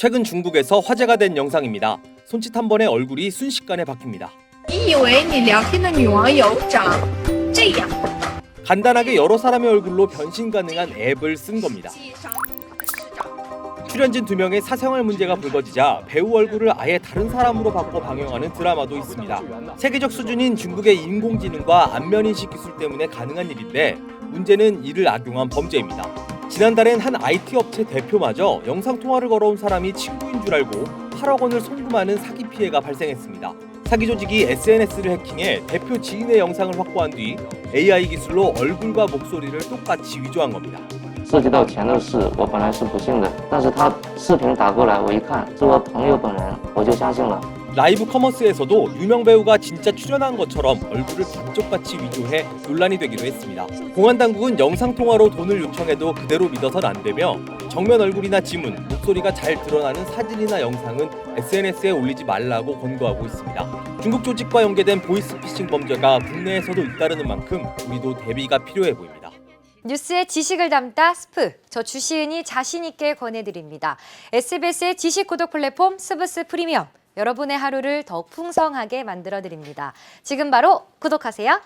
최근 중국에서 화제가 된 영상입니다. 손짓 한 번에 얼굴이 순식간에 바뀝니다. 你以为你聊天的女网友长这样？ 간단하게 여러 사람의 얼굴로 변신 가능한 앱을 쓴 겁니다. 记上市长 출연진 두 명의 사생활 문제가 불거지자 배우 얼굴을 아예 다른 사람으로 바꿔 방영하는 드라마도 있습니다. 세계적 수준인 중국의 인공지능과 안면인식 기술 때문에 가능한 일인데 문제는 이를 악용한 범죄입니다. 지난달엔 한 IT 업체 대표마저 영상 통화를 걸어온 사람이 친구인 줄 알고 8억 원을 송금하는 사기 피해가 발생했습니다. 사기 조직이 SNS를 해킹해 대표 지인의 영상을 확보한 뒤 AI 기술로 얼굴과 목소리를 똑같이 위조한 겁니다. 涉及到钱的事，我本来是不信的，但是他视频打过来，我一看是我朋友本人，我就相信了。 라이브 커머스에서도 유명 배우가 진짜 출연한 것처럼 얼굴을 반쪽같이 위조해 논란이 되기도 했습니다. 공안 당국은 영상 통화로 돈을 요청해도 그대로 믿어선 안 되며 정면 얼굴이나 지문, 목소리가 잘 드러나는 사진이나 영상은 SNS에 올리지 말라고 권고하고 있습니다. 중국 조직과 연계된 보이스피싱 범죄가 국내에서도 잇따르는 만큼 우리도 대비가 필요해 보입니다. 뉴스의 지식을 담다 스프. 저 주시은이 자신 있게 권해드립니다. SBS의 지식 구독 플랫폼 스브스 프리미엄. 여러분의 하루를 더 풍성하게 만들어 드립니다. 지금 바로 구독하세요.